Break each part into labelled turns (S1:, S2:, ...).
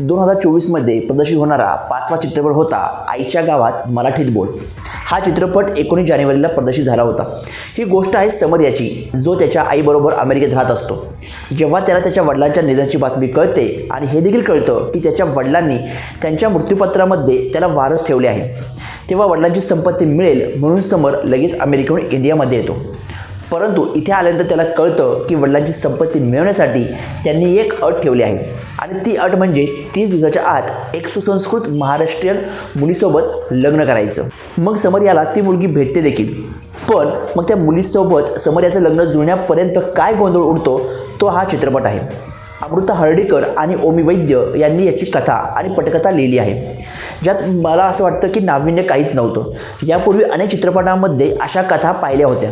S1: दोन हजार चोवीसमध्ये प्रदर्शित होणारा पाचवा चित्रपट होता आईच्या गावात मराठीत बोल. हा चित्रपट एकोणीस जानेवारीला प्रदर्शित झाला होता. ही गोष्ट आहे समर याची जो त्याच्या आईबरोबर अमेरिकेत राहत असतो. जेव्हा त्याला त्याच्या वडिलांच्या निधनाची बातमी कळते आणि हे देखील कळतं की त्याच्या वडिलांनी त्यांच्या मृत्यूपत्रामध्ये त्याला वारस ठेवले आहे. तेव्हा वडिलांची संपत्ती मिळेल म्हणून समर लगेच अमेरिकेहून इंडियामध्ये येतो. परंतु इथे आल्यानंतर त्याला कळतं की वडिलांची संपत्ती मिळवण्यासाठी त्यांनी एक अट ठेवली आहे. आणि ती अट म्हणजे तीस दिवसाच्या आत एक सुसंस्कृत महाराष्ट्रीयन मुलीसोबत लग्न करायचं. मग समर याला ती मुलगी भेटते देखील. पण मग त्या मुलीसोबत समर याचं लग्न जुळण्यापर्यंत काय गोंधळ उडतो तो हा चित्रपट आहे. अमृता हर्डीकर आणि ओमी वैद्य यांनी याची कथा आणि पटकथा लिहिली आहे. ज्यात मला असं वाटतं की नाविन्य काहीच नव्हतं. यापूर्वी अनेक चित्रपटांमध्ये अशा कथा पाहिल्या होत्या.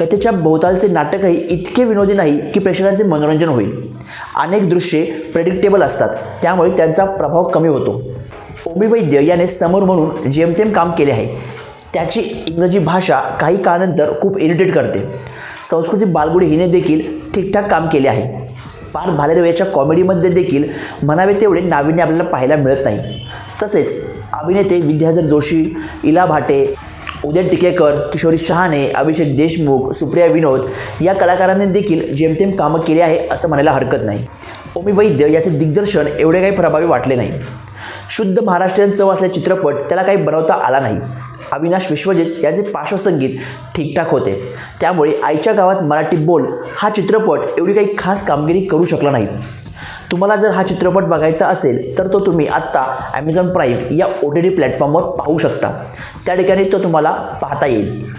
S1: कथेच्या भोवतालचे नाटकही इतके विनोदी नाही की प्रेक्षकांचे मनोरंजन होईल. अनेक दृश्ये प्रेडिक्टेबल असतात. त्यामुळे त्यांचा प्रभाव कमी होतो. ओमी वैद्य याने समोर म्हणून जेमतेम काम केले आहे. त्याची इंग्रजी भाषा काही काळानंतर खूप इरिटेट करते. संस्कृती बालगुडी हिने देखील ठीकठाक काम केले आहे. पार भालेरवेच्या कॉमेडीमध्ये देखील म्हणावे तेवढे नाविन्य आपल्याला पाहायला मिळत नाही. तसेच अभिनेते विद्याधर जोशी इला भाटे उदय टिकेकर किशोरी शहाणे अभिषेक देशमुख सुप्रिया विनोद या कलाकारांनी देखील जेमतेम कामं केली आहे असं म्हणायला हरकत नाही. ओमी वैद्य याचे दिग्दर्शन एवढे काही प्रभावी वाटले नाही. शुद्ध महाराष्ट्रीयन चव असलेला चित्रपट त्याला काही बनवता आला नाही. अविनाश विश्वजित याचे पार्श्वसंगीत ठीकठाक होते. त्यामुळे आईच्या गावात मराठी बोल हा चित्रपट एवढी काही खास कामगिरी करू शकला नाही. तुम्हाला जर हा चित्रपट बघायचा असेल तर तो तुम्ही आत्ता ॲमेझॉन प्राईम या ओ टी टी प्लॅटफॉर्मवर पाहू शकता. त्या ठिकाणी तो तुम्हाला पाहता येईल.